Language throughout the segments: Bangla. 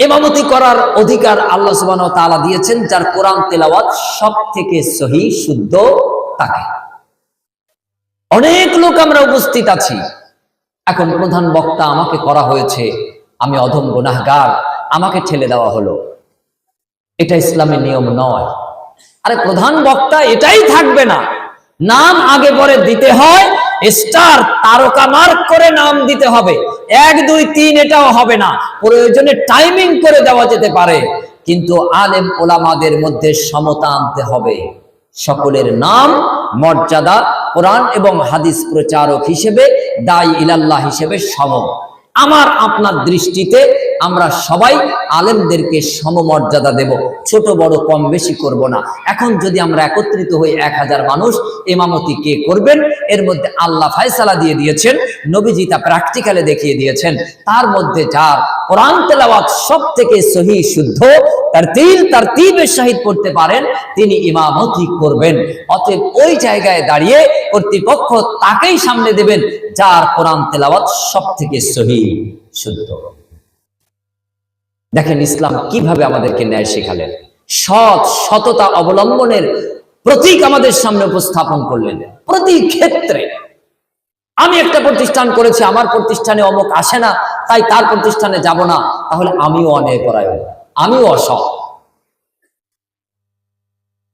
এমামতি করার অধিকার আল্লাহ সুবাহ তালা দিয়েছেন, যার কোরআন তেলাওয়াত সব থেকে সহি, শুদ্ধ তাকে। অনেক লোক আমরা উপস্থিত আছি। এখন প্রধান বক্তা আমাকে করা হয়েছে, আমি অধম গুনাহগার, আমাকে ঠেলে দেওয়া হলো। এটা ইসলামের নিয়ম নয়। আরে প্রধান বক্তা এটাই থাকবে না। নাম আগে পরে দিতে হয়, স্টার তারকা মার্ক করে নাম দিতে হবে। এক, দুই, তিন, এটাও হবে না। প্রয়োজনে টাইমিং করে দেওয়া যেতে পারে। কিন্তু আলেম ওলামাদের মধ্যে সমতা আনতে হবে। সকলের নাম, মর্যাদা, কোরআন এবং হাদিস প্রচারক হিসেবে, দায় ইলাল্লাহ হিসেবে সম আমার, আপনার দৃষ্টিতে আমরা সবাই আলেমদেরকে সমমর্যাদা দেব। ছোট, বড়, কম, বেশি করব না। এখন যদি আমরা একত্রিত হই এক হাজার মানুষ এমামতি কে করবেন? এর মধ্যে আল্লাহ ফায়সালা দিয়ে দিয়েছেন। নবীজি তা প্র্যাকটিক্যালে দেখিয়ে দিয়েছেন। তার মধ্যে যার কোরআন তেলাওয়াত সব থেকে সহি, শুদ্ধ তার তিল তার তিবের সহিত পড়তে পারেন, তিনি ইমামতি করবেন। অতএব ওই জায়গায় দাঁড়িয়ে কর্তৃপক্ষ তাকেই সামনে দেবেন, যার কোরআন তেলাওয়াত সব থেকে সহি, শুদ্ধ। দেখেন ইসলাম কীভাবে আমাদেরকে ন্যায় শেখালেন। সৎ সততা অবলম্বনের প্রতীক আমাদের সামনে উপস্থাপন করলেন। প্রতি ক্ষেত্রে আমি একটা প্রতিষ্ঠান করেছি, আমার প্রতিষ্ঠানে অমুক আসে না, তাই তার প্রতিষ্ঠানে যাব না। তাহলে আমিও অন্যায় পরায়ণ আমিও অসৎ।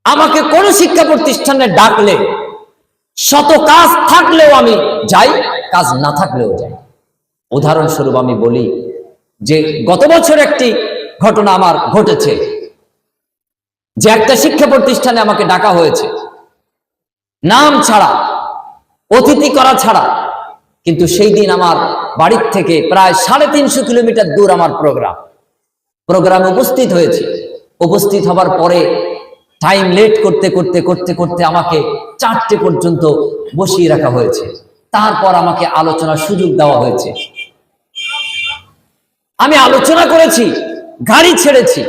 আমাকে কোন শিক্ষা প্রতিষ্ঠানে ডাকলে, শত কাজ থাকলেও আমি যাই, কাজ না থাকলেও যাই। উদাহরণস্বরূপ আমি বলি যে, গত বছর একটি ঘটনা আমার ঘটেছে, যে একটা শিক্ষা প্রতিষ্ঠানে আমাকে ডাকা হয়েছে। নাম ছাড়া অতিথি করা ছাড়া। কিন্তু সেই দিন আমার বাড়ির থেকে প্রায় সাড়ে তিনশো কিলোমিটার দূর আমার প্রোগ্রাম। প্রোগ্রামে উপস্থিত হয়েছে। উপস্থিত হবার পরে টাইম লেট করতে করতে করতে করতে আমাকে চারটে পর্যন্ত বসিয়ে রাখা হয়েছে। তারপর আমাকে আলোচনার সুযোগ দেওয়া হয়েছে। আমি আলোচনা করেছি, গাড়ি ছেড়েছি।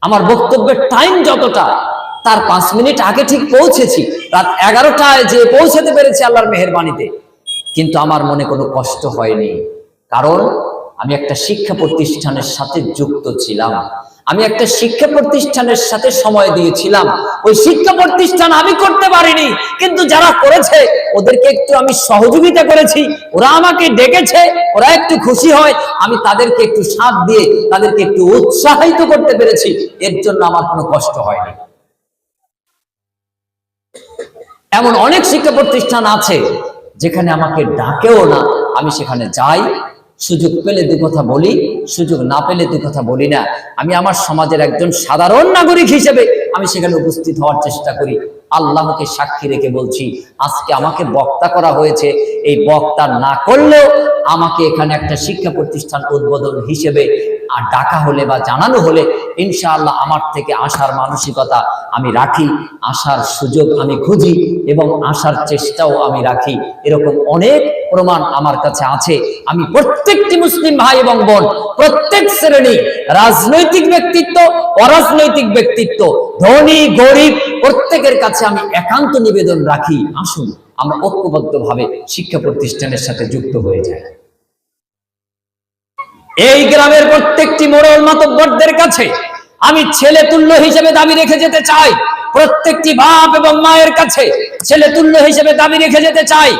আমার বক্তব্যের টাইম যতটা তার পাঁচ মিনিট আগে ঠিক পৌঁছেছি। রাত এগারোটায় যে পৌঁছাতে পেরেছি আল্লাহর মেহরবানিতে। কিন্তু আমার মনে কোনো কষ্ট হয়নি। কারণ আমি একটা শিক্ষা প্রতিষ্ঠানের সাথে যুক্ত ছিলাম। আমি একটা শিক্ষা প্রতিষ্ঠানের সাথে সময় দিয়েছিলাম। ওই শিক্ষা প্রতিষ্ঠান আমি করতে পারিনি। কিন্তু যারা করেছে, ওদেরকে একটু আমি সহযোগিতা করেছি। ওরা আমাকে ডেকেছে, ওরা একটু খুশি হয়। আমি তাদেরকে একটু সাথ দিয়ে, তাদেরকে একটু উৎসাহিত করতে পেরেছি। এর জন্য আমার কোনো কষ্ট হয়নি। এমন অনেক শিক্ষা প্রতিষ্ঠান আছে যেখানে আমাকে ডাকেও না। আমি সেখানে যাই, সুযোগ পেলে দু কথা বলি, সুযোগ না পেলে দু কথা বলি না। আমি আমার সমাজের একজন সাধারণ নাগরিক হিসেবে আমি সেখানে উপস্থিত হওয়ার চেষ্টা করি। আল্লাহকে সাক্ষী রেখে বলছি, আজকে আমাকে বক্তা করা হয়েছে। এই বক্তা না করলেও আমাকে এখানে একটা শিক্ষা প্রতিষ্ঠান উদ্বোধন হিসেবে আর ডাকা হলে বা জানানো হলে ইনশাআল্লাহ আমার থেকে আসার মানসিকতা আমি রাখি আসার সুযোগ আমি খুঁজি এবং আসার চেষ্টাও আমি রাখি। এরকম অনেক প্রমাণ আমার কাছে আছে। আমি প্রত্যেকটি মুসলিম ভাই এবং বোন, প্রত্যেক শ্রেণি, রাজনৈতিক ব্যক্তিত্ব, অরাজনৈতিক ব্যক্তিত্ব, ধনী, গরিব, প্রত্যেকের কাছে আমি একান্ত নিবেদন রাখি। আসুন। আমরা ঐক্যবদ্ধভাবে শিক্ষা প্রতিষ্ঠানের সাথে যুক্ত হয়ে যাই। এই গ্রামের প্রত্যেকটি মোড়ল মাতব্বরদের কাছে আমি ছেলে তুল্য হিসেবে দাবি রেখে যেতে চাই। প্রত্যেকটি বাপ এবং মায়ের কাছে ছেলে তুল্য হিসেবে দাবি রেখে যেতে চাই।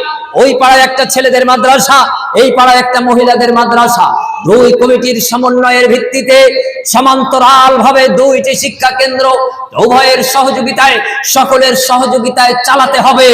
ওই পাড়ায় একটা ছেলেদের মাদ্রাসা, এই পাড়ায় একটা মহিলাদের মাদ্রাসা দুই কমিটির সমন্বয়ের ভিত্তিতে সমান্তরাল ভাবে দুইটি শিক্ষা কেন্দ্র উভয়ের সহযোগিতায়, সকলের সহযোগিতায় চালাতে হবে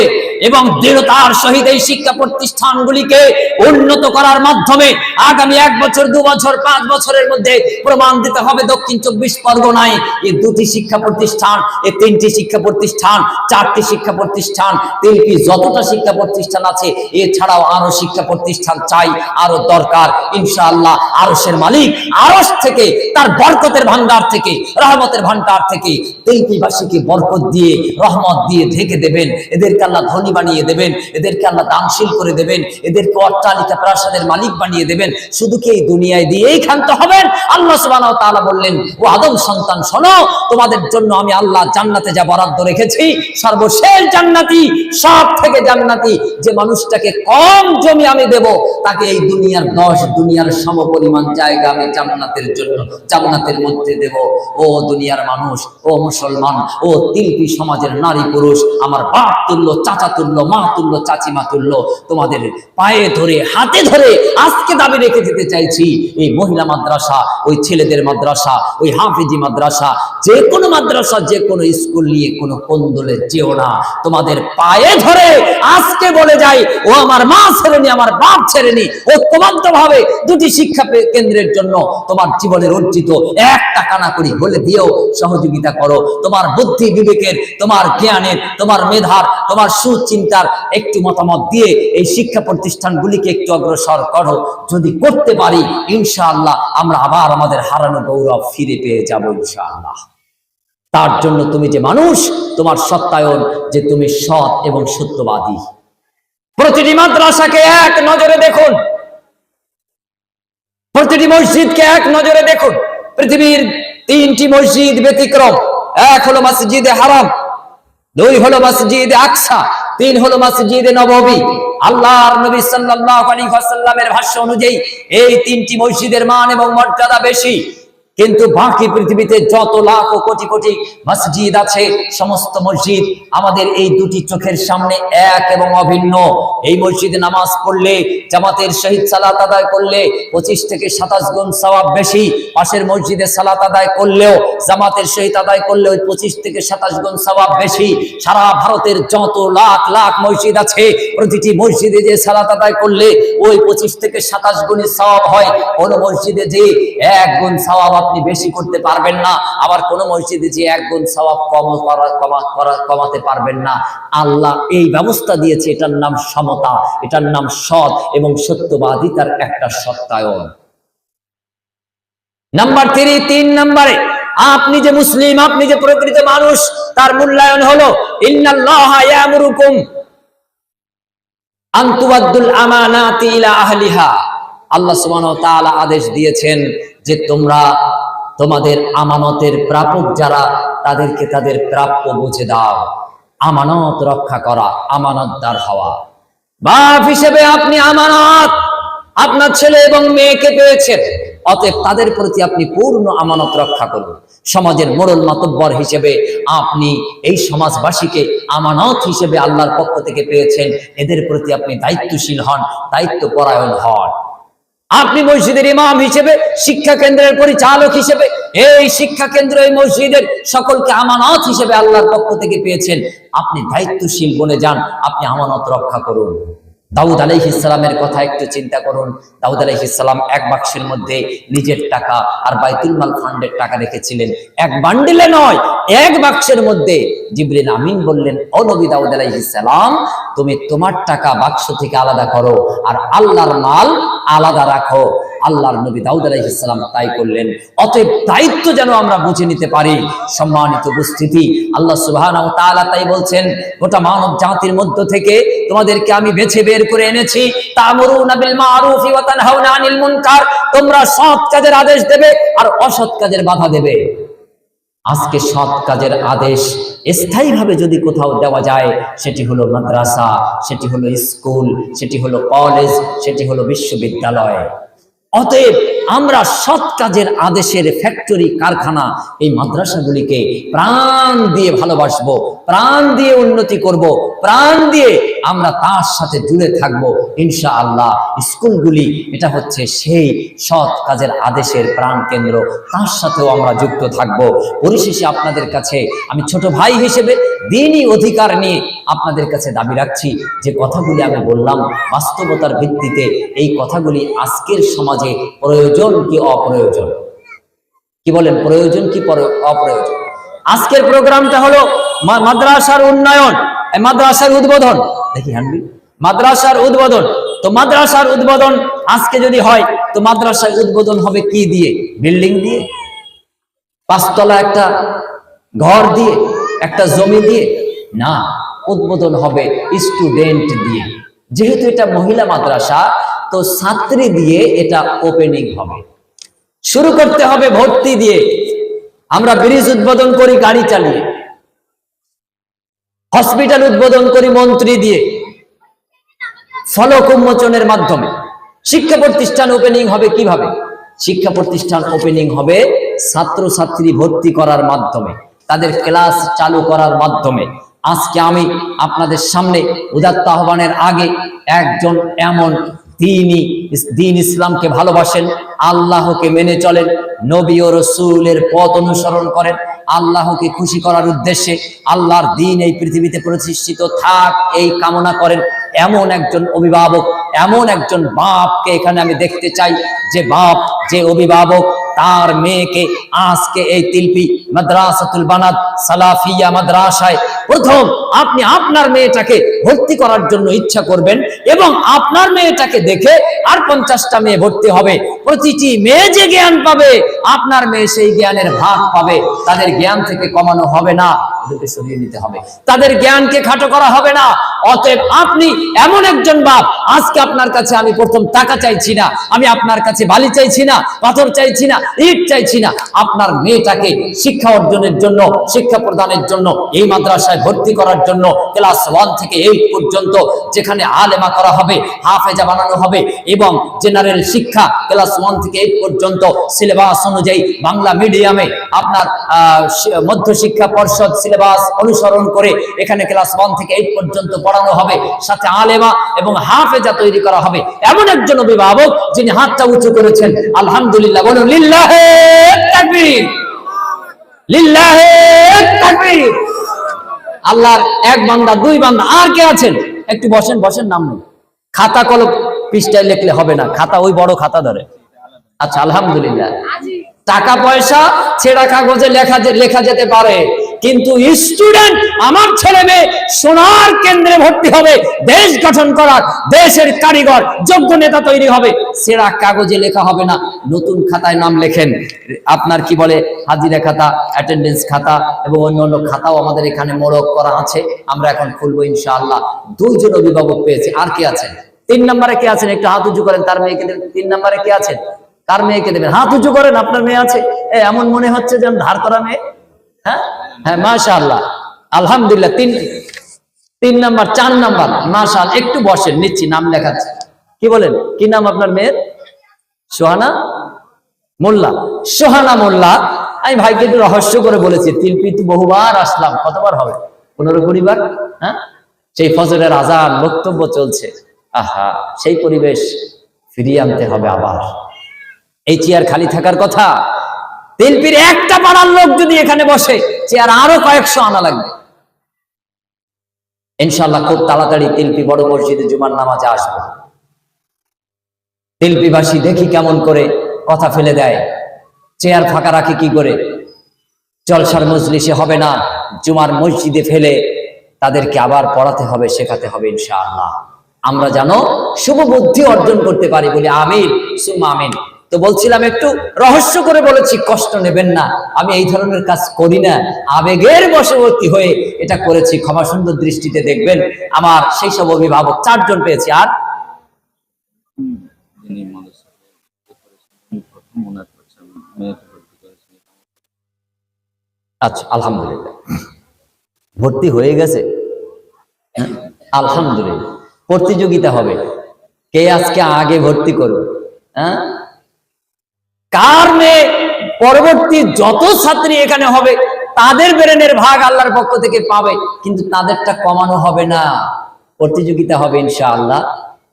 এবং দৃঢ়তার সহিত এই শিক্ষা প্রতিষ্ঠানগুলিকে উন্নত করার মাধ্যমে আগামী এক বছর, দু বছর, পাঁচ বছরের মধ্যে প্রমাণ দিতে হবে দক্ষিণ চব্বিশ পরগনায়। এই দুটি শিক্ষা প্রতিষ্ঠান, এই তিনটি শিক্ষা প্রতিষ্ঠান, চারটি শিক্ষা প্রতিষ্ঠান, তিনটি যতটা শিক্ষা প্রতিষ্ঠান আছে, এছাড়াও আরও শিক্ষা প্রতিষ্ঠান চাই আরও দরকার, ইনশাআল্লাহ। আরসের মালিক আরস থেকে, তার বরকতের ভান্ডার থেকে, রহমতের ভান্ডার থেকে তিলপিবাসীকে বরকত দিয়ে, রহমত দিয়ে ঢেকে দেবেন। এদেরকে আল্লাহ ধনী বানিয়ে দেবেন, এদেরকে আল্লাহ দানশীল করে দেবেন, এদেরকে অট্টালিকা প্রাসাদের মালিক বানিয়ে দেবেন। শুধু কি এই দুনিয়ায় দিয়েই ক্ষান্ত হবেন? আল্লাহ সুবহানাহু ওয়া তাআলা বললেন, ও আদম সন্তান, শোনো, তোমাদের জন্য আমি আল্লাহ জান্নাতে যা বরাদ্দ রেখেছি, সর্বশেষ জান্নাতি, সব থেকে জান্নাতি। যে মানুষটাকে কম জমি আমি দেব, তাকে এই দুনিয়ার দশ, দুনিয়ার সম পরিমাণ জায়গা আমি জান্নাতের জন্য, জান্নাতের মধ্যে দেব। ও দুনিয়ার মানুষ, ও মুসলমান, ও তিলপি সমাজের নারী পুরুষ, আমার বাপ তুল্য, চাচা তুল্য, মা তুল্য, চাচিমা তুল্য, তোমাদের পায়ে ধরে, হাতে ধরে আজকে দাবি রেখে দিতে চাইছি, এই মহিলা মাদ্রাসা, ওই ছেলেদের মাদ্রাসা, ওই হাফিজি মাদ্রাসা, যে কোনো মাদ্রাসা, যে কোনো স্কুল নিয়ে কোনো কোন্দলে যেও না। তোমাদের পায়ে ধরে আজকে বলে যাই, ও আমার মা ছেড়েনি আমার বাপ ছেড়েনি ঐক্যবদ্ধ ভাবে দুটি শিক্ষা পে- কেন্দ্রের জন্য তোমার জীবনের অর্জিত এক টাকা না করি বলে দিও সহযোগিতা করো। তোমার বুদ্ধি বিবেকের, তোমার জ্ঞানের, তোমার মেধার, তোমার সুচিন্তার একটু মতামত দিয়ে এই শিক্ষা প্রতিষ্ঠানগুলিকে একটু অগ্রসর করো। যদি করতে পারি, ইনশাআল্লাহ আমরা আবার আমাদের হারানো গৌরব ফিরে পেয়ে যাব ইনশাআল্লাহ। তার জন্য তুমি যে মানুষ, তোমার সত্যায়ন যে তুমি সৎ এবং সত্যবাদী। প্রতিটি মাদ্রাসাকে এক নজরে দেখুন। প্রতিটি মসজিদকে এক নজরে দেখুন। পৃথিবীর তিনটি মসজিদ ব্যতিক্রম। এক হলো মসজিদে হারাম, দুই হলো মসজিদ আকসা, তিন হলো মসজিদে নববী আল্লাহর নবী সাল্লাল্লাহু আলাইহি ওয়াসাল্লামের ভাষ্য অনুযায়ী এই তিনটি মসজিদের মান এবং মর্যাদা বেশি। কিন্তু বাকি পৃথিবীতে যত লাখ ও কোটি কোটি মসজিদ আছে, সমস্ত মসজিদ আমাদের এই দুটি চোখের সামনে এক এবং অভিন্ন। এই মসজিদে নামাজ পড়লে, জামাতের শহীদ সালাত আদায় করলে, পঁচিশ থেকে সাতাশ গুণ সবাব বেশি। পাশের মসজিদে সালাত আদায় করলেও জামাতের সহিত আদায় করলে ওই পঁচিশ থেকে সাতাশ গুণ সওয়াব বেশি। সারা ভারতের যত লাখ লাখ মসজিদ আছে, প্রতিটি মসজিদে যে সালাত আদায় করলে ওই পঁচিশ থেকে সাতাশ গুণের সওয়াব হয়। কোন মসজিদে যে এক গুণ সওয়াব আপনি বেশি করতে পারবেন না, আবার কোন মসজিদে যে এক গুণ সওয়াব কম করা কমাতে পারবেন না। আল্লাহ এই ব্যবস্থা দিয়েছে, এটার নাম সমতা, এটার নাম সৎ এবং সত্যবাদিতার একটা সত্যায়ন। নাম্বার থ্রি তিন নাম্বারে আপনি যে মুসলিম, আপনি যে প্রকৃত মানুষ, তার মূল্যায়ন হলো, ইন্নাল্লাহ ইয়ামুরুকুম আন তুআদ্দুল আমানাতি ইলা আহলিহা। আল্লাহ আদেশ দিয়েছেন যে তোমরা তোমাদের আমানতের প্রাপক যারা, তাদেরকে তাদের প্রাপ্য বুঝে দাও। আমানত রক্ষা করা, আমানতদার হওয়া। বাপ হিসেবে আপনি আমানত, আপনার ছেলে এবং মেয়েকে পেয়েছেন। অতএব তাদের প্রতি আপনি পূর্ণ আমানত রক্ষা করুন। সমাজের মোড়ল মাতব্বর হিসেবে আপনি এই সমাজবাসীকে আমানত হিসেবে আল্লাহর পক্ষ থেকে পেয়েছেন। এদের প্রতি আপনি দায়িত্বশীল হন দায়িত্ব পরায়ণ হন। আপনি মসজিদের ইমাম হিসেবে, শিক্ষা কেন্দ্রের পরিচালক হিসেবে, এই শিক্ষা কেন্দ্র, এই মসজিদের সকলকে আমানত হিসেবে আল্লাহর পক্ষ থেকে পেয়েছেন। আপনি দায়িত্বশীল বনে যান, আপনি আমানত রক্ষা করুন। দাউদ আলাইহিসালামের কথা একটু চিন্তা করুন। দাউদ আলাইহিসালাম এক বাক্সের মধ্যে নিজের টাকা আর বাইতুল মাল ফান্ডের টাকা রেখেছিলেন। এক বান্ডিলে নয়, এক বাক্সের মধ্যে জিবরিন আমিন বললেন, ও নবী দাউদ আলাইহিসালাম তুমি তোমার টাকা বাক্স থেকে আলাদা করো আর আল্লাহর মাল আলাদা রাখো। আল্লাহর নবী দাউদ আলাইহিসসালাম তাই করলেন। অতএব দায়িত্ব যেন আমরা বুঝে নিতে পারি, সম্মানিত উপস্থিতি। আল্লাহ তাআলা তাই বলছেন, গোটা মানব জাতির মধ্য থেকে তোমাদেরকে আমি বেছে বের করে এনেছি। তোমরা সৎ কাজের আদেশ দেবে আর অসৎ কাজের বাধা দেবে। আজকে সৎ কাজের আদেশ স্থায়ীভাবে যদি কোথাও দেওয়া যায়, সেটি হলো মাদ্রাসা, সেটি হলো স্কুল, সেটি হলো কলেজ, সেটি হলো বিশ্ববিদ্যালয়। অতএব আমরা সৎ কাজের আদেশের ফ্যাক্টরি কারখানা, এই মাদ্রাসাগুলিকে প্রাণ দিয়ে ভালোবাসবো, প্রাণ দিয়ে উন্নতি করব, প্রাণ দিয়ে আমরা তার সাথে জুড়ে থাকব। ইনশা আল্লাহ স্কুলগুলি, এটা হচ্ছে সেই সৎ কাজের আদেশের প্রাণ কেন্দ্র। তার সাথেও আমরা যুক্ত থাকব। পরিশেষে আপনাদের কাছে আমি ছোট ভাই হিসেবে দিনই অধিকার নিয়ে আপনাদের কাছে দাবি রাখছি যে কথাগুলি আমি বললাম বাস্তবতার ভিত্তিতে এই কথাগুলি আজকের সমাজে প্রয়োজন কি অপ্রয়োজন? কি বলেন, প্রয়োজন কি অপ্রয়োজন? আজকের প্রোগ্রামটা হলো মাদ্রাসার উন্নয়ন মাদ্রাসার উদ্বোধন। দেখি হানবি। মাদ্রাসার উদ্বোধন। তো মাদ্রাসার উদ্বোধন আজকে যদি হয়, তো মাদ্রাসার উদ্বোধন হবে কি দিয়ে? বিল্ডিং দিয়ে। পাঁচতলা একটা ঘর দিয়ে, একটা জমি দিয়ে না, উদ্বোধন হবে স্টুডেন্ট দিয়ে। যেহেতু এটা মহিলা মাদ্রাসা, তো ছাত্রী দিয়ে এটা ওপেনিং হবে। শুরু করতে হবে ভর্তি দিয়ে। আমরা ব্রিজ উদ্বোধন করি, গাড়ি চালিয়ে। হসপিটাল উদ্বোধন করি, মন্ত্রী দিয়ে। ফলক উন্মোচনের মাধ্যমে। শিক্ষা প্রতিষ্ঠান ওপেনিং হবে কীভাবে? শিক্ষা প্রতিষ্ঠান ওপেনিং হবে ছাত্রছাত্রী ভর্তি করার মাধ্যমে। তাদের ক্লাস চালু করার মাধ্যমে। আজকে আমি আপনাদের সামনে উদাত্ত আহ্বানের আগে একজন এমন দিনই দিন ইসলামকে ভালোবাসেন, আল্লাহকে মেনে চলেন, নবী ও রসুলের পথ অনুসরণ করেন, আল্লাহকে খুশি করার উদ্দেশ্যে আল্লাহর দিন এই পৃথিবীতে প্রতিষ্ঠিত থাক, এই কামনা করেন। এমন একজন অভিভাবক, এমন একজন বাপকে এখানে আমি দেখতে চাই, যে বাপ, যে অভিভাবক তার মেয়েকে আজকে এই তিলপি মাদ্রাসাতুল বানাত সালাফিয়া মাদ্রাসায় প্রথম আপনি আপনার মেয়েটাকে ভর্তি করার জন্য ইচ্ছা করবেন এবং আপনার মেয়েটাকে দেখে আর পঞ্চাশটা মেয়ে ভর্তি হবে। প্রতিটি মেয়ে যে জ্ঞান পাবে, আপনার মেয়ে সেই জ্ঞানের ভাগ পাবে। তাদের জ্ঞান থেকে কমানো হবে না সরিয়ে নিতে হবে। তাদের জ্ঞানকে খাটো করা হবে না। অতএব আপনি এমন একজন বাপ, আজকে আপনার কাছে আমি প্রথম টাকা চাইছি না, আমি আপনার কাছে বালি চাইছি না, পাথর চাইছি না ইট চাইছি না। আপনার মেয়েটাকে শিক্ষা অর্জনের জন্য শিক্ষা প্রদানের জন্য এই মাদ্রাসায় ভর্তি করার জন্য ক্লাস ওয়ান থেকে এইট পর্যন্ত যেখানে আলেমা করা হবে হাফেজা বানানো হবে এবং জেনারেল শিক্ষা ক্লাস ওয়ান থেকে এইট পর্যন্ত সিলেবাস অনুযায়ী বাংলা মিডিয়ামে আপনার আহ, মধ্য শিক্ষা পর্ষদ সিলেবাস অনুসরণ করে এখানে ক্লাস ওয়ান থেকে এইট পর্যন্ত পড়ানো হবে। সাথে আলেমা এবং হাফেজা তৈরি করা হবে। এমন একজন অভিভাবক যিনি হাতটা উঁচু করেছেন। আলহামদুলিল্লাহ বলুন আল্লাহর এক বান্দা, দুই বান্দা, আর কে আছেন? একটু বসেন বসেন নাম নেই খাতা কলম পৃষ্ঠায় লিখলে হবে না। খাতা ওই বড় খাতা ধরে। আচ্ছা আলহামদুলিল্লাহ। টাকা পয়সা ছেঁড়া কাগজে লেখা যে- লেখা যেতে পারে। কিন্তু স্টুডেন্ট আমার ছেলে মেয়ে সোনার কেন্দ্রে ভর্তি হবে, দেশ গঠন করার, দেশের কারিগর, যোগ্য নেতা তৈরি হবে ছেঁড়া কাগজে লেখা হবে না। নতুন খাতায় নাম লেখেন, আপনার কি বলে? হাজিরা খাতা অ্যাটেন্ডেন্স খাতা এবং অন্য অন্য খাতাও আমাদের এখানে মোড়ক করা আছে, আমরা এখন খুলবো ইনশাআল্লাহ। দুইজন অভিভাবক পেয়েছি, আর কি আছেন? তিন নম্বরে কে আছেন? একটু হাত উঁচু করেন, তার মেয়েকে দেবেন। তিন নম্বরে কে আছেন? তার মেয়েকে দেবেন। হাত উঁচু করেন, আপনার মেয়ে আছে? এমন মনে হচ্ছে যেন ধার করা মেয়ে। হ্যাঁ? হ্যাঁ মাশা আল্লাহ আলহামদুলিল্লাহ, তিন তিন নাম্বার, চার নাম্বার। মাশাল একটু বসেন, নিচ্ছি, নাম লেখাচ্ছি। কি বলেন? কি নাম আপনার মেয়ের? সোহানা মোল্লা। সোহানা মোল্লা। আমি ভাইকে একটু রহস্য করে বলেছি তিলপিত বহুবার আসলাম, কতবার হবে? পনেরো কুড়ি বার হ্যাঁ? সেই ফজরের আজান, বক্তব্য চলছে। আহা, সেই পরিবেশ ফিরিয়ে আনতে হবে আবার। এই চেয়ার খালি থাকার কথা তেলপির একটা পাড়ার লোক যদি এখানে বসে, চেয়ার আরও কয়েকশো আনা লাগবে। ইনশাল্লাহ খুব তাড়াতাড়ি তেলপি বড় মসজিদে জুমার নামাজে আসব। তেলপিবাসী দেখি কেমন করে কথা ফেলে দেয়। চেয়ার ফাঁকা রাখে কি করে? জলসার মজলিসে হবে না, জুমার মসজিদে ফেলে তাদেরকে আবার পড়াতে হবে, শেখাতে হবে ইনশাআল্লাহ। আমরা জানো শুভ বুদ্ধি অর্জন করতে পারি বলে আমিন সুমা আমিন। তো বলছিলাম একটু রহস্য করে বলেছি, কষ্ট নেবেন না। আমি এই ধরনের কাজ করি না। আবেগের বশবর্তী হয়ে এটা করেছি। ক্ষমা সুন্দর দৃষ্টিতে দেখবেন, আমার সেই সব অভিভাবক চারজন পেয়েছি। আর? আচ্ছা আলহামদুলিল্লাহ। ভর্তি হয়ে গেছে? আলহামদুলিল্লাহ। প্রতিযোগিতা হবে। কে আজকে আগে ভর্তি করবে? হ্যাঁ? কার মেয়ে পরবর্তী যত ছাত্রী এখানে হবে, তাদের ব্রেনের ভাগ আল্লাহর পক্ষ থেকে পাবে, কিন্তু তাদেরটা কমানো হবে না। প্রতিযোগিতা হবে ইনশাআল্লাহ।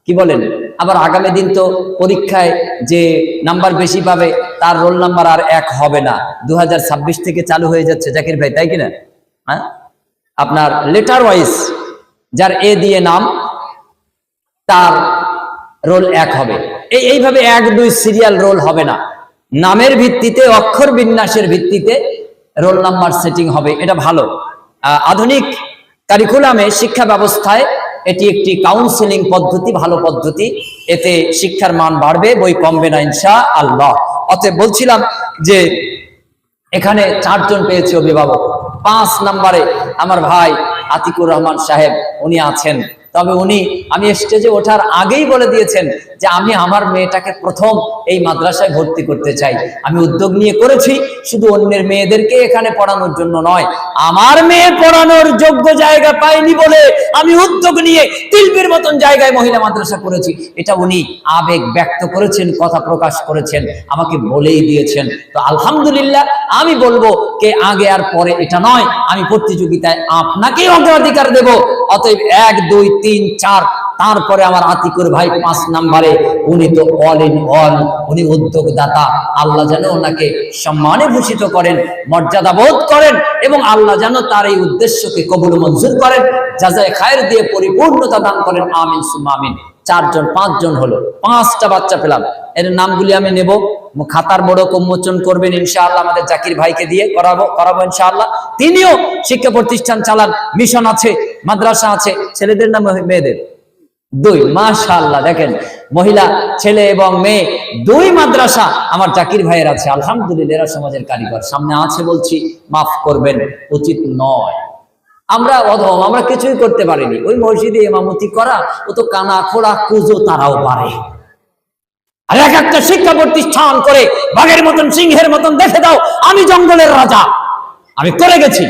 কি বলেন? আবার আগামী দিন তো পরীক্ষায় যে নাম্বার বেশি পাবে, তার রোল নাম্বার আর এক হবে না। দু হাজার ছাব্বিশ থেকে চালু হয়ে যাচ্ছে। জাকির ভাই, তাই কিনা? হ্যাঁ? আপনার লেটার ওয়াইজ যার এ দিয়ে নাম, তার রোল এক হবে। এই, এইভাবে এক, দুই সিরিয়াল রোল হবে না। নামের ভিত্তিতে, অক্ষর বিন্যাসের ভিত্তিতে রোল নাম্বার সেটিং হবে। এটা ভালো। আধুনিক কারিকুলামে শিক্ষা ব্যবস্থায় এটি একটি কাউন্সিলিং পদ্ধতি, ভালো পদ্ধতি। এতে শিক্ষার মান বাড়বে, বই কমবে না ইনশা আল্লাহ অতএব বলছিলাম যে এখানে চারজন পেয়েছে অভিভাবক। পাঁচ নম্বরে আমার ভাই আতিকুর রহমান সাহেব, উনি আছেন। তবে উনি আমি স্টেজে ওঠার আগেই বলে দিয়েছেন যে আমি আমার মেয়েটাকে প্রথম এই মাদ্রাসায় ভর্তি করতে চাই। আমি উদ্যোগ নিয়ে করেছি, শুধু অন্যের মেয়েদেরকে এখানে পড়ানোর জন্য নয়, আমার মেয়ে পড়ানোর যোগ্য জায়গা পাইনি বলে আমি উদ্যোগ নিয়ে তিলবির মতন জায়গায় মহিলা মাদ্রাসা করেছি। এটা উনি আবেগ ব্যক্ত করেছেন, কথা প্রকাশ করেছেন, আমাকে বলেই দিয়েছেন। তো আলহামদুলিল্লাহ, আমি বলব কে আগে আর পরে এটা নয়, আমি প্রতিযোগিতায় আপনাকেই অগ্রাধিকার দেব, অতএব এক, দুই তিন, চার, তারপরে আমার আতিকুর ভাই পাঁচ নাম্বারে, উনি তো অল ইন অল উনি উদ্যোগদাতা। আল্লাহ যেন ওনাকে সম্মানে ভূষিত করেন, মর্যাদা বোধ করেন এবং আল্লাহ যেন তার এই উদ্দেশ্যকে কবুল মঞ্জুর করেন যাজায় খায়ের দিয়ে পরিপূর্ণতা দান করেন, আমিন সুম্মা আমিন। চারজন, পাঁচজন হলো, পাঁচটা বাচ্চা পেলাম। এর নামগুলি আমি নেব খাতার বড় উন্মোচন করবেন ইনশাআল্লাহ, আমাদের জাকির ভাইকে দিয়ে করাবো করাবো ইনশাআল্লাহ। তিনিও শিক্ষা প্রতিষ্ঠান চালান, মিশন আছে মাদ্রাসা আছে, ছেলেদের না মেয়েদের। দুই, মাশাআল্লাহ, দেখেন, মহিলা, ছেলে এবং মেয়ে, দুই মাদ্রাসা আমার জাকির ভাইয়ের আছে। আলহামদুলিল্লাহ, এরা সমাজের কারিগর। সামনে আছে বলছি, মাফ করবেন, উচিত নয়। আমরা অধম, আমরা কিছুই করতে পারিনি। ওই মসজিদে ইমামতি করা, ও তো কানা খোড়া কুজো তারাও পারে। আর এক একটা শিক্ষা প্রতিষ্ঠান করে, বাঘের মতন, সিংহের মতন দেখে দাও, আমি জঙ্গলের রাজা। আমি করে গেছি।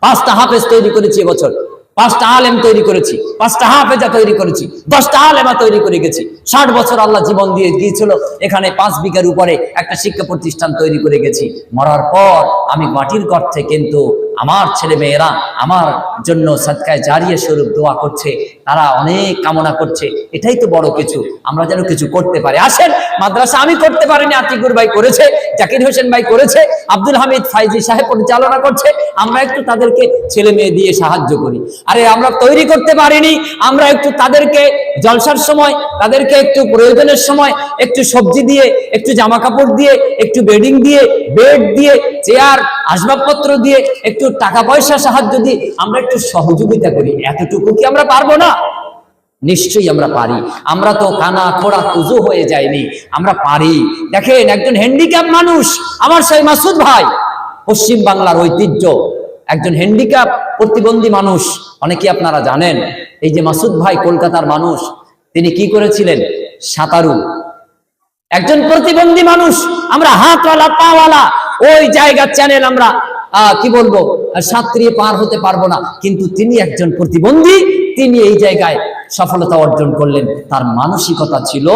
পাঁচটা হাফেজ তৈরি করেছি এবছর। পাঁচটা আলেম তৈরি করেছি, পাঁচটা হাফেজা তৈরি করেছি, দশটা আলেমা তৈরি করে গেছি। ষাট বছর আল্লাহ জীবন দিয়ে দিয়েছিল, এখানে পাঁচ বিঘার উপরে একটা শিক্ষা প্রতিষ্ঠান তৈরি করে গেছি। মরার পর আমি মাটির গর্তে কিন্তু আমার ছেলে মেয়েরা আমার জন্য সৎকায় জারিয়ে স্বরূপ দোয়া করছে, তারা অনেক কামনা করছে, এটাই তো বড় কিছু, আমরা যেন কিছু করতে পারি। আসেন, মাদ্রাসা আমি করতে পারিনি, আতিকুর ভাই করেছে, জাকির হোসেন ভাই করেছে, আব্দুল হামিদ ফাইজি সাহেব পরিচালনা করছে, আমরা একটু তাদেরকে ছেলে মেয়ে দিয়ে সাহায্য করি। আরে, আমরা তৈরি করতে পারিনি, আমরা একটু তাদেরকে জলসার সময়, তাদেরকে একটু প্রয়োজনের সময়, একটু সবজি দিয়ে, একটু জামা কাপড় দিয়ে, একটু বেডিং দিয়ে, বেড দিয়ে, চেয়ার, আসবাবপত্র দিয়ে, একটু টাকা পয়সা সাহায্য দিয়ে আমরা একটু সহযোগিতা করি, এতটুকু কি আমরা পারব না? নিশ্চয়ই আমরা পারি। আমরা তো কানা খোড়া কুজো হয়ে যায়নি আমরা পারি। দেখেন, একজন হ্যান্ডিক্যাপ মানুষ, আমার সেই মাসুদ ভাই, পশ্চিম বাংলার ঐতিহ্য। একজন হ্যান্ডিক্যাপ প্রতিবন্ধী মানুষ, অনেকে আপনারা জানেন। এই যে মাসুদ ভাই কলকাতার মানুষ, তিনি কি করেছিলেন? সাঁতারু। একজন প্রতিবন্ধী মানুষ, আমরা হাতওয়ালা, পাওয়ালা, ওই জায়গার চ্যানেল আমরা কি বলব? সাঁতরিয়ে পার হতে পারব না। কিন্তু তিনি একজন প্রতিবন্ধী, তিনি এই জায়গায় সফলতা অর্জন করলেন। তার মানসিকতা ছিল,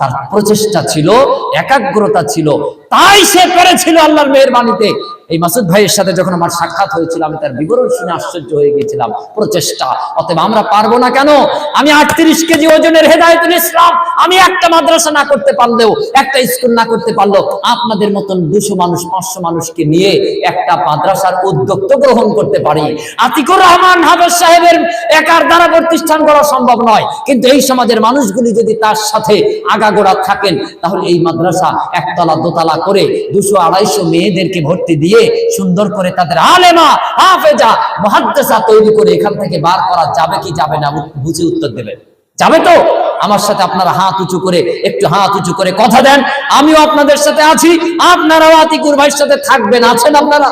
তার প্রচেষ্টা ছিল, একাগ্রতা ছিল। তাই সে পেরেছিল আল্লাহর মেহেরবানিতে। এই মাসুদ ভাইয়ের সাথে যখন আমার সাক্ষাৎ হয়েছিল, আমি তার বিবরণ শুনে আশ্চর্য হয়ে গিয়েছিলাম। প্রচেষ্টা, অতএব আমরা পারব না কেন? আমি আটত্রিশ কেজি ওজনের হেদায়তুল ইসলাম, আমি একটা মাদ্রাসা না করতে পারলেও, একটা স্কুল না করতে পারলেও আপনাদের মতন দুশো মানুষ, পাঁচশো মানুষকে নিয়ে একটা মাদ্রাসার উদ্যোগ তো গ্রহণ করতে পারি। আতিকুর রহমান হাফেজ সাহেবের একার দ্বারা প্রতিষ্ঠান করা সম্ভব নয়। কিন্তু এই সমাজের মানুষগুলি যদি তার সাথে আগাগোড়া থাকেন, তাহলে এই মাদ্রাসা একতলা, দোতলা করে দুশো আড়াইশো মেয়েদেরকে ভর্তি দিয়ে সুন্দর করে তাদের আলেমা, হাফেজা, মহাদ্দেসা তৈরি করে এখান থেকে বার করা যাবে কি যাবে না বুঝে উত্তর দেবেন যাবে তো? আমার সাথে আপনারা হাত উঁচু করে, একটু হাত উঁচু করে কথা দেন। আমিও আপনাদের সাথে আছি। আপনারাও আতিকুর ভাইয়ের সাথে থাকবেন। আছেন আপনারা?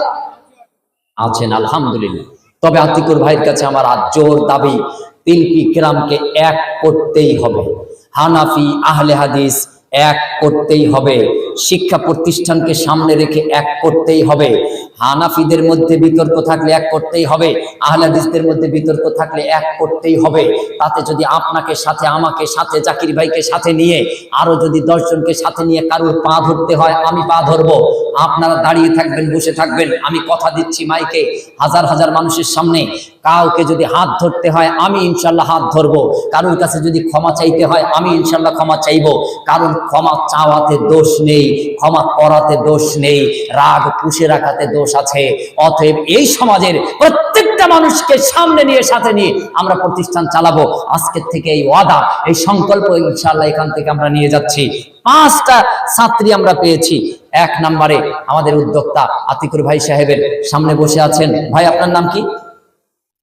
আছেন, আলহামদুলিল্লাহ। তবে আতিকুর ভাইয়ের কাছে আমার আজ জোর দাবি তিলপি কেরামকে এক করতেই হবে। হানাফি, আহলে হাদিস, এক করতেই হবে। শিক্ষা প্রতিষ্ঠানকে সামনে রেখে এক করতেই হবে। হানাফিদের মধ্যে বিতর্ক থাকলে এক করতেই হবে। আহলে হাদিসদের মধ্যে বিতর্ক থাকলে এক করতেই হবে। তাতে যদি আপনাকে সাথে, আমাকে সাথে, জাকির ভাইকে সাথে নিয়ে, আরও যদি দশজনকে সাথে নিয়ে কারোর পা ধরতে হয়, আমি পা ধরবো। আপনারা দাঁড়িয়ে থাকবেন, বসে থাকবেন। আমি কথা দিচ্ছি মাইকে হাজার হাজার মানুষের সামনে। কাউকে যদি হাত ধরতে হয়, আমি ইনশাল্লাহ হাত ধরবো। কারোর কাছে যদি ক্ষমা চাইতে হয়, আমি ইনশাল্লাহ ক্ষমা চাইব। কারণ ক্ষমা চাওয়াতে দোষ নেই। ক্ষমা করাতে দোষ নেই, রাগ পুষে রাখাতে দোষ আছে। অতএব এই সমাজের প্রত্যেকটা মানুষকে সামনে নিয়ে, সাথে নিয়ে আমরা প্রতিষ্ঠান চালাবো। আজকের থেকে এই ওয়াদা, এই সংকল্প ইনশাল্লাহ এখান থেকে আমরা নিয়ে যাচ্ছি। পাঁচটা ছাত্রী আমরা পেয়েছি। এক নম্বরে আমাদের উদ্যোক্তা আতিকুর ভাই সাহেবের সামনে বসে আছেন। ভাই, আপনার নাম কি?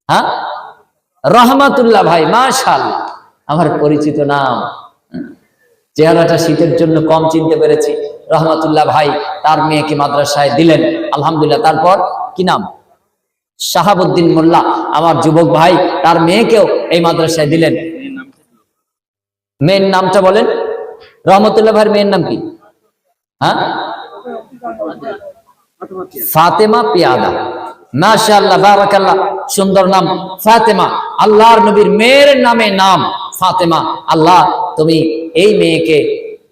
হ্যাঁ? রহমাতুল্লাহ ভাই মাশাল আমার পরিচিত নাম। চেহারাটা শীতের জন্য কম চিনতে পেরেছি। রহমাতুল্লাহ ভাই তার মেয়েকে মাদ্রাসায় দিলেন। আলহামদুলিল্লাহ। তারপর কি নাম? শাহাবুদ্দিন মোল্লা, আমার যুবক ভাই, তার মেয়েকেও এই মাদ্রাসায় দিলেন। মেয়ের নামটা বলেন। রহমতুল্লাহ ভাইয়ের মেয়ের নাম কি? হ্যাঁ? ফাতেমা পিয়াদা। মাশাআল্লাহ, বারাকাল্লাহ, সুন্দর নাম। ফাতেমা, আল্লাহর নবীর মেয়ের নামে নাম ফাতেমা। আল্লাহ, তুমি এই মেয়েকে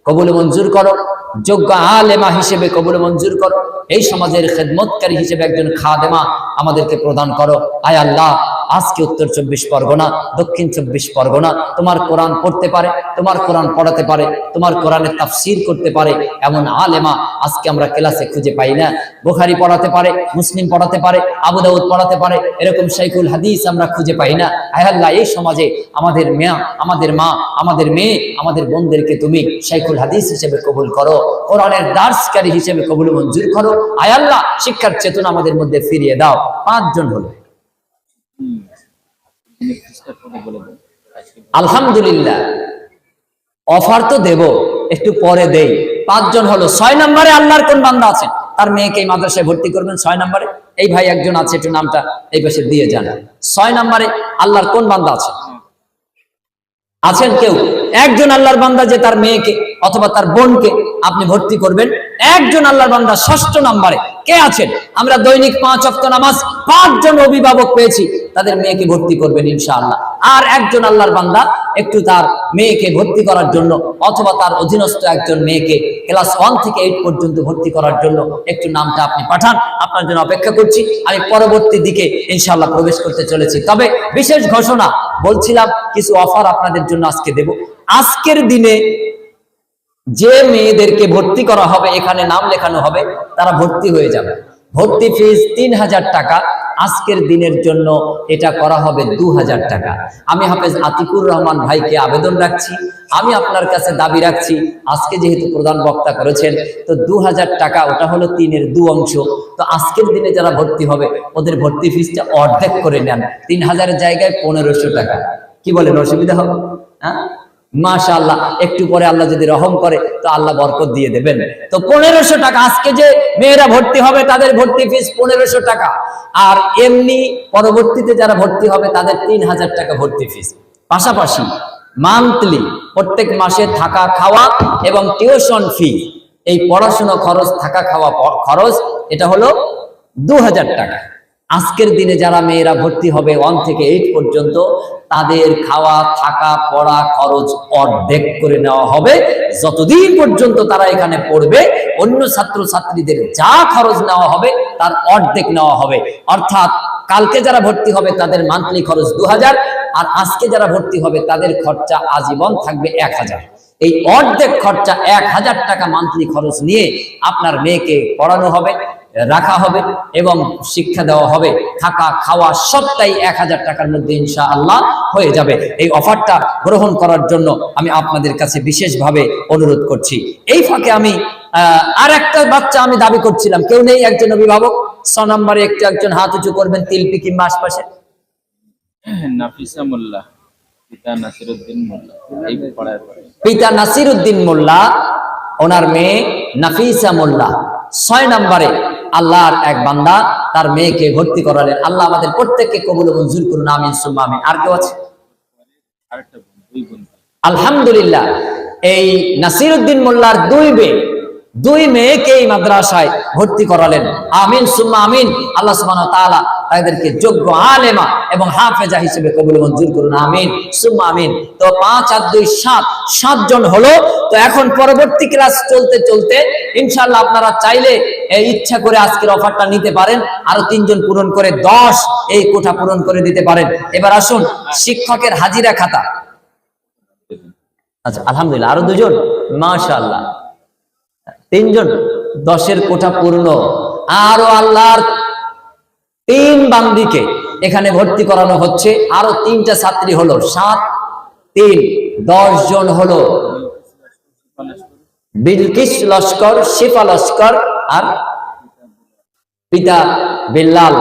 কবুল মঞ্জুর করো। যোগ্য আলেমা হিসেবে কবুল মঞ্জুর করো। এই সমাজের খেদমতকারী হিসেবে একজন খাদেমা আমাদেরকে প্রদান করো। আয় আল্লাহ আজকে উত্তর চব্বিশ পরগনা, দক্ষিণ চব্বিশ পরগনা, তোমার কোরআন পড়তে পারে, তোমার কোরআন পড়াতে পারে, তোমার কোরআনের তাফসির করতে পারে, এমন আলেমা আজকে আমরা ক্লাসে খুঁজে পাই না। বুখারি পড়াতে পারে, মুসলিম পড়াতে পারে, আবু পড়াতে পারে, এরকম শাইখুল হাদিস আমরা খুঁজে পাই না। আল্লাহ, এই সমাজে আমাদের মেয়া, আমাদের মা, আমাদের মেয়ে, আমাদের বোনদেরকে তুমি শাইখুল হাদিস হিসেবে কবুল করো, কোরআনের দার্সকারী হিসেবে কবুল মঞ্জুর করো। আয় আল্লাহ, শিক্ষার চেতনা আমাদের মধ্যে ফিরিয়ে দাও। পাঁচজন হলো হুম। তিনি খ্রিস্টান করে বলে দেন আজকে আলহামদুলিল্লাহ। অফার তো দেব, একটু পরে দেই। পাঁচজন হলো, ছয় নম্বরে আল্লাহর কোন বান্দা আছেন? তার মেয়েকে এই মাদ্রাসায় ভর্তি করবেন ছয় নম্বরে। এই ভাই একজন আছে, একটু নামটা এই পাশে দিয়ে যান। ছয় নম্বরে আল্লাহর কোন বান্দা আছে আছেন কেউ? একজন আল্লাহর বান্দা যে তার মেয়েকে অথবা তার বোনকে আপনি ভর্তি করবেন। একজন আল্লাহর বান্দা ষষ্ঠ নম্বরে কে আছেন? আমরা দৈনিক পাঁচ অক্ত নামাজ পাঁচজন অভিভাবক পেয়েছি, তাদের মেয়েকে ভর্তি করবেন ইনশাআল্লাহ। আর একজন আল্লাহর বান্দা একটু তার মেয়েকে ভর্তি করার জন্য অথবা তার অধীনস্থ একজন মেয়েকে ক্লাস ওয়ান থেকে এইট পর্যন্ত ভর্তি করার জন্য একটু নামটা আপনি পাঠান। আপনার জন্য অপেক্ষা করছি। আমি পরবর্তী দিকে ইনশাআল্লাহ প্রবেশ করতে চলেছি। তবে বিশেষ ঘোষণা, বলছিলাম, কিছু অফার আপনাদের জন্য আজকে দেব। আজকের দিনে যে মেয়েদেরকে ভর্তি করা হবে, এখানে নাম লেখানো হবে, তারা ভর্তি হয়ে যাবে। ভর্তি ফিজ তিন হাজার টাকা, আজকের দিনের জন্য এটা করা হবে দু হাজার টাকা। আমি হাফেজ আতিকুর রহমান ভাইকে আবেদন রাখছি, আমি আপনার কাছে দাবি রাখছি, আজকে যেহেতু প্রধান বক্তা করেছেন, তো দু হাজার টাকা, ওটা হলো তিনের দু অংশ। তো আজকের দিনে যারা ভর্তি হবে, ওদের ভর্তি ফিজটা অর্ধেক করে নেন, তিন হাজারের জায়গায় পনেরোশো টাকা। কি বলেন, অসুবিধা হবে? হ্যাঁ? মাশা আল্লাহ একটু পরে আল্লাহ যদি রহম করে, তো আল্লাহ বরকত দিয়ে দেবেন। তো পনেরোশো টাকা, আজকে যে মেয়েরা ভর্তি হবে, তাদের ভর্তি ফিস পনেরোশো টাকা। আর এমনি পরবর্তীতে যারা ভর্তি হবে, তাদের তিন হাজার টাকা ভর্তি ফিস পাশাপাশি মান্থলি প্রত্যেক মাসে থাকা খাওয়া এবং টিউশন ফি এই পড়াশোনা খরচ, থাকা খাওয়া খরচ, এটা হলো দু হাজার টাকা। আজকের দিনে যারা মেয়েরা ভর্তি হবে ওয়ান থেকে এইট পর্যন্ত, তাদের খাওয়া, থাকা, পড়া, খরচ অর্ধেক করে নেওয়া হবে। যতদিন পর্যন্ত তারা এখানে পড়বে, অন্য ছাত্র ছাত্রীদের যা খরচ নেওয়া হবে, তার অর্ধেক নেওয়া হবে। অর্থাৎ কালকে যারা ভর্তি হবে, তাদের মান্থলি খরচ দু হাজার আর আজকে যারা ভর্তি হবে, তাদের খরচা আজীবন থাকবে এক হাজার এই অর্ধেক খরচা এক হাজার টাকা মান্থলি খরচ নিয়ে আপনার মেয়েকে পড়ানো হবে। রাখা হবে এবং শিক্ষা দেওয়া হবে। থাকা খাওয়া সবটাই এক হাজার টাকার মধ্যে ইনশা আল্লাহ হয়ে যাবে। এই অফারটা গ্রহণ করার জন্য আমি আপনাদের কাছে বিশেষভাবে অনুরোধ করছি। এই ফাঁকে আমি আর একটা বাচ্চা আমি দাবি করছিলাম। কেউ নেই একজন অভিভাবক? ছ নম্বরে একটু একজন হাত উঁচু করবেন তিলপি কিংবা আশপাশে নাফিসা মোল্লা পিতা নাসিরুদ্দিন মোল্লা। পিতা মোল্লা ওনার মেয়ে নাফিসা মোল্লা। ছয় নম্বরে আল্লাহর এক বান্দা তার মেয়েকে ভর্তি করালেন। আল্লাহ আমাদের প্রত্যেককে কবুল মঞ্জুর করুন আমিন সুম্মা আমিন। আর কেউ আছে? আলহামদুলিল্লাহ এই নাসিরুদ্দিন মোল্লার দুই মেয়ে দুই মেয়েকে এই মাদ্রাসায় ভর্তি করালেন। আমিন সুম্মা আমিন। আল্লাহ সুবহানাহু ওয়া তাআলা তাদেরকে যোগ্য আলেমা এবং হাফেজা হিসেবে কবুল মঞ্জুর করুন। আমিন। সুম্মা আমিন। তো পাঁচ আর দুই, সাত সাতজন হলো। তো এখন পরবর্তী ক্লাস চলতে চলতে ইনশাল্লাহ আপনারা চাইলে এই ইচ্ছা করে আজকের অফারটা নিতে পারেন। আরও তিনজন পূরণ করে দশ এই কোঠা পূরণ করে দিতে পারেন। এবার আসুন শিক্ষকের হাজিরা খাতা। আচ্ছা আলহামদুলিল্লাহ, আরও দুজন? মাশাআল্লাহ। তিনজন? দশের কোঠা পূর্ণ। আরও আল্লাহর তিন বান্দিকে এখানে ভর্তি করানো হচ্ছে। আরও তিনটা ছাত্রী হলো, সাত, তিন, দশ জন হলো বিলকিস লস্কর, শিফা লস্কর আর পিতা বিল্লাল।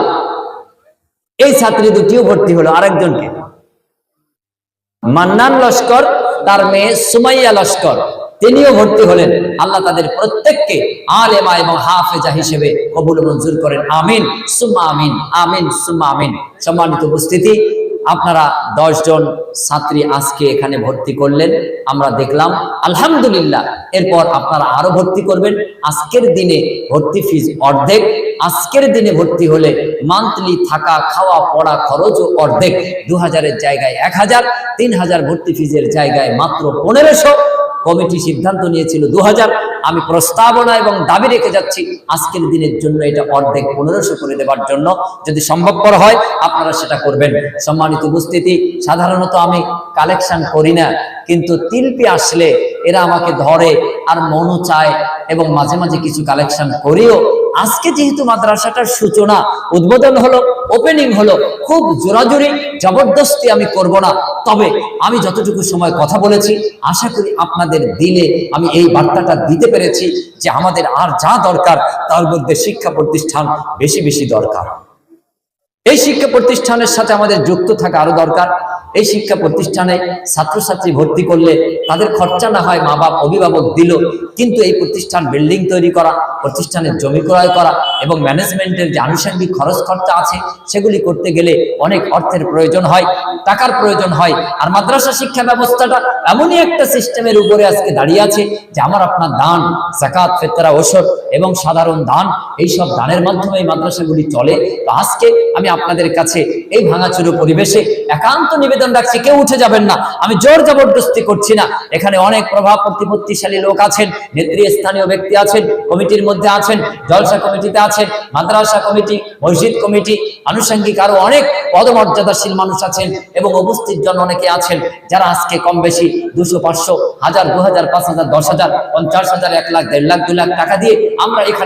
এই ছাত্রী দুটিও ভর্তি হলো আরেকজনকে। মান্নান লস্কর, তার মেয়ে সুমাইয়া লস্কর। তিনিও ভর্তি হলেন। আল্লাহ তাদের প্রত্যেককে আলেমা এবং হাফেজা হিসেবে কবুল মঞ্জুর করেন। আমিন, সুম্মা আমিন আমিন, সুম্মা আমিন। সম্মানিত উপস্থিতি, আপনারা জন ছাত্রী আজকে এখানে ভর্তি করলেন। আমরা দেখলাম, আলহামদুলিল্লাহ, এরপর আপনারা আরও ভর্তি করবেন। আজকের দিনে ভর্তি ফিজ অর্ধেক। আজকের দিনে ভর্তি হলে মান্থলি থাকা, খাওয়া, পড়া খরচও অর্ধেক। দু হাজারের জায়গায় এক হাজার, তিন হাজার ভর্তি ফিজের জায়গায় মাত্র পনেরোশো। কমিটি সিদ্ধান্ত নিয়েছিল। দু হাজার আমি প্রস্তাবনা এবং দাবি রেখে যাচ্ছি, আজকের দিনের জন্য এটা অর্ধেক পনেরোশো করে দেওয়ার জন্য। যদি সম্ভবপর হয়, আপনারা সেটা করবেন। সম্মানিত উপস্থিতি, সাধারণত আমি কালেকশন করি না, কিন্তু তিলপি আসলে এরা আমাকে ধরে আর মনও চায় এবং মাঝে মাঝে কিছু কালেকশন করিও। আজকে যেহেতু মাদ্রাসাটার সূচনা, উদ্বোধন হলো ওপেনিং হলো, খুব জোরাজোরি, জবরদস্তি আমি করব না। তবে আমি যতটুকু সময় কথা বলেছি, আশা করি আপনাদের দিলে আমি এই বার্তাটা দিতে পেরেছি যে আমাদের আর যা দরকার, তার মধ্যে শিক্ষা প্রতিষ্ঠান বেশি বেশি দরকার। এই শিক্ষা প্রতিষ্ঠানের সাথে আমাদের যুক্ত থাকা আরও দরকার। এই শিক্ষা প্রতিষ্ঠানে ছাত্রছাত্রী ভর্তি করলে তাদের খরচা না হয়, মা বাপ, অভিভাবক দিল, কিন্তু এই প্রতিষ্ঠান বিল্ডিং তৈরি করা, প্রতিষ্ঠানের জমি ক্রয় করা এবং ম্যানেজমেন্টের যে আনুষঙ্গিক খরচ খরচা আছে, সেগুলি করতে গেলে অনেক অর্থের প্রয়োজন হয়, টাকার প্রয়োজন হয়। আর মাদ্রাসা শিক্ষা ব্যবস্থাটা এমনই একটা সিস্টেমের উপরে আজকে দাঁড়িয়ে আছে যে আমার আপনার দান, জাকাত, ফেতরা, ওষুধ এবং সাধারণ দান, এইসব দানের মাধ্যমে এই মাদ্রাসাগুলি চলে। তো আজকে আমি আপনাদের কাছে এই ভাঙাচুরো পরিবেশে একান্ত নিবেদন রাখছি, কেউ উঠে যাবেন না। আমি জোর জবরদস্তি করছি না। এখানে অনেক প্রভাব প্রতিপত্তিশালী লোক আছেন নেতৃস্থানীয় ব্যক্তি আছেন, কমিটির মধ্যে আছেন, জলসা কমিটিতে আছেন, মাদ্রাসা কমিটি, মসজিদ কমিটি, আনুষঙ্গিক আরও অনেক পদমর্যাদাশীল মানুষ আছেন এবং উপস্থিত জন অনেকে আছেন যারা আজকে কম বেশি দুশো, পাঁচশো, হাজার দু হাজার পাঁচ হাজার, দশ হাজার, পঞ্চাশ হাজার, এক লাখ, দেড় লাখ, দু লাখ টাকা দিয়ে আমরা এখানে